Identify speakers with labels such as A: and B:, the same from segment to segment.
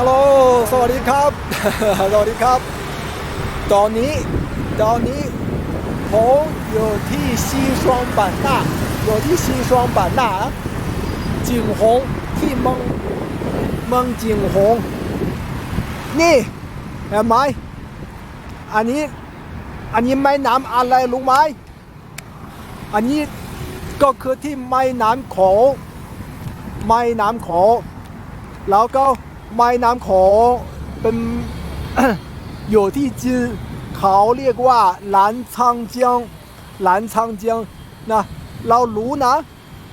A: ฮัลโหล สวัสดีครับ สวัสดีครับ ตอนนี้ ตอนนี้ผมอยู่ที่ซีซองปันนาอยู่ที่ซีซองปันนาจิงหงที่เมืองมืงจิงหง นี่เห็นไหมอันนี้ อันนี้ไม่น้ำอะไรรู้ไหม อันนี้ก็คือที่ไม่น้ำโขอไม่น้ำโขอแล้วก็ แม่น้ำโขงเป็นอยู่ที่จีนเขาเรียกว่าหลานช่างเจียงหลานช่างเจียงนะเรารู้นะ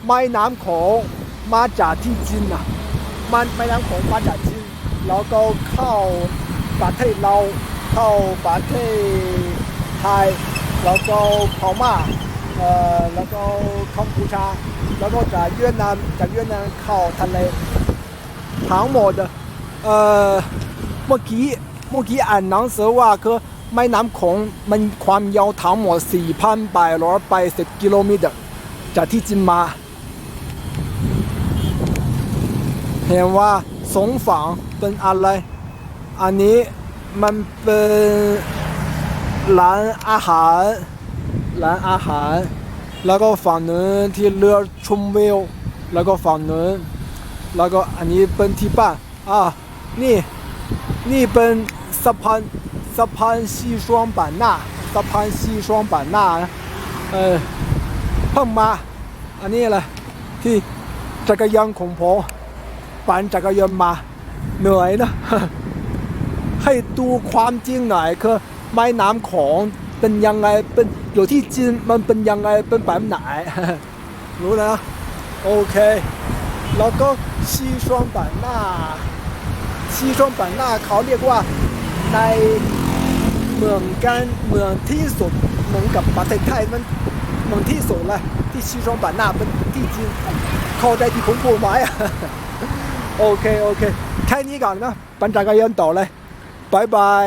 A: แม่น้ำโขงมาจากที่จีนนะมันแม่น้ำโขงมาจากจีนแล้วก็เข้าประเทศเราเข้าประเทศไทยแล้วก็พม่าเอ่อแล้วก็กัมพูชา แล้วก็จากเวียดนามจากเวียดนามเข้าทะเลทั้งหมด เอ่อเมื่อกี้เมื่อกี้อ่านหนังสือว่าคือแม่น้ำโขงมันความยาวทั้งหมด4,880กิโลเมตรจากที่จีนมาเห็นว่าสงฝั่งเป็นอะไร อันนี้มันเป็นร้านอาหารร้านอาหาร แล้วก็ฝั่งนู้นที่เรือชมวิวแล้วก็ฝั่งนู้นแล้วก็อันนี้เป็นที่บ้านอะ นี่นี่เป็นสะพานสะพานซีซองป่านหน้าสะพานซีซองป่านหน้านะเออเพิ่งมา อันนี้และที่จักรยานของผมปั่นจักรยานมาเหนื่อยนะ ให้ดูความจริงหน่อยคือไม้น้ำขงเป็นยังไงเป็นอยู่ที่จีนมันเป็นยังไงเป็นแบบไหนรู้นะโอเค แล้วก็ซีซองป่นนา ซีซ่งปันน่าเขาเรียกว่าในเมืองกันเมืองที่สุดเหมือนกับประเทศไทยมันเมืองที่สุดละที่ซีซงปันน่าเป็นที่จริงเข้ได้ที่ผมพูดไหมโอเคโอเคแค่นี้ก่อนนะปัญจักรยานต่อเลยบายบาย